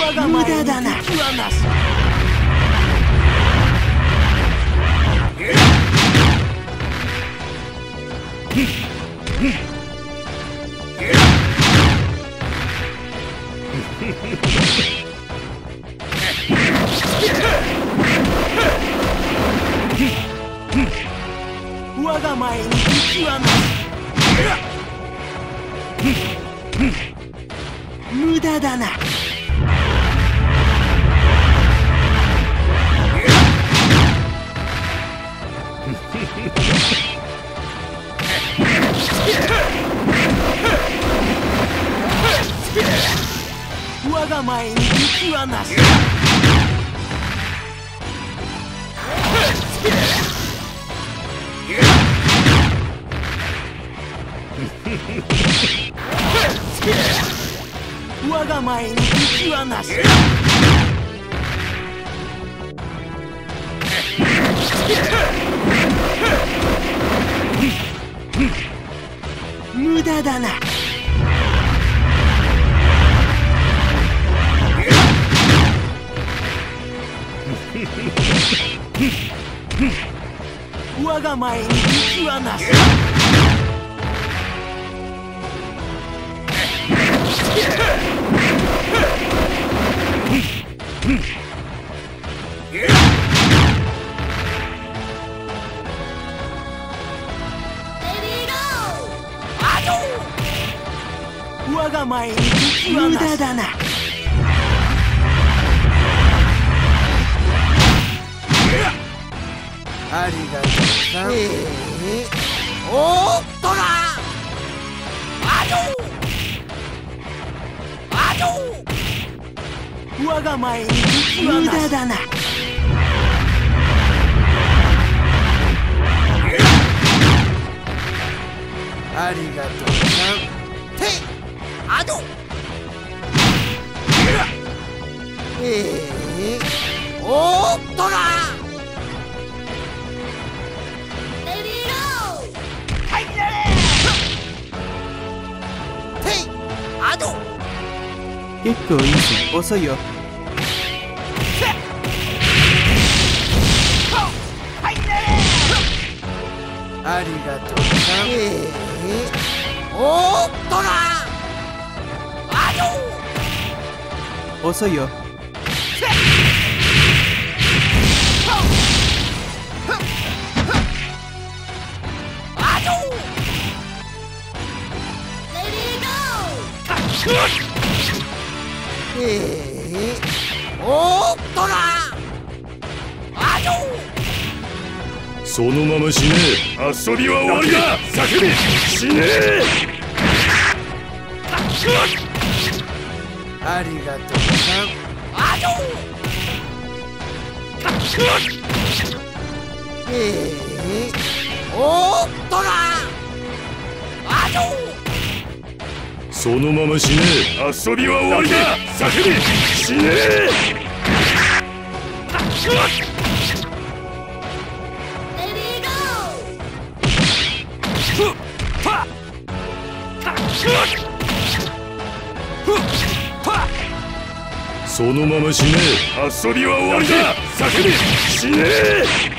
我が無駄だな。敵はなし我が前に敵はなし無駄だな。我が前に敵はなし。我が前に敵はなし。無駄だな。我が前に敵はなし。我が前に無駄だな。ありがとうさん、えー、おっとなあ我が前に無駄だな。ありがとうさんてあじょえー、おっとな。結構いいぞ遅いよありがとうさん、えー、おっとなあじょ遅いよあじょえー、おっとなあじょそのまま死ね。遊びは終わりだ。叫び死ね。ありがとうさんあじょえー、おっとなあじょそのまま死ね。遊びは終わりだ。叫び。死ね。そのまま死ね。遊びは終わりだ叫び死ね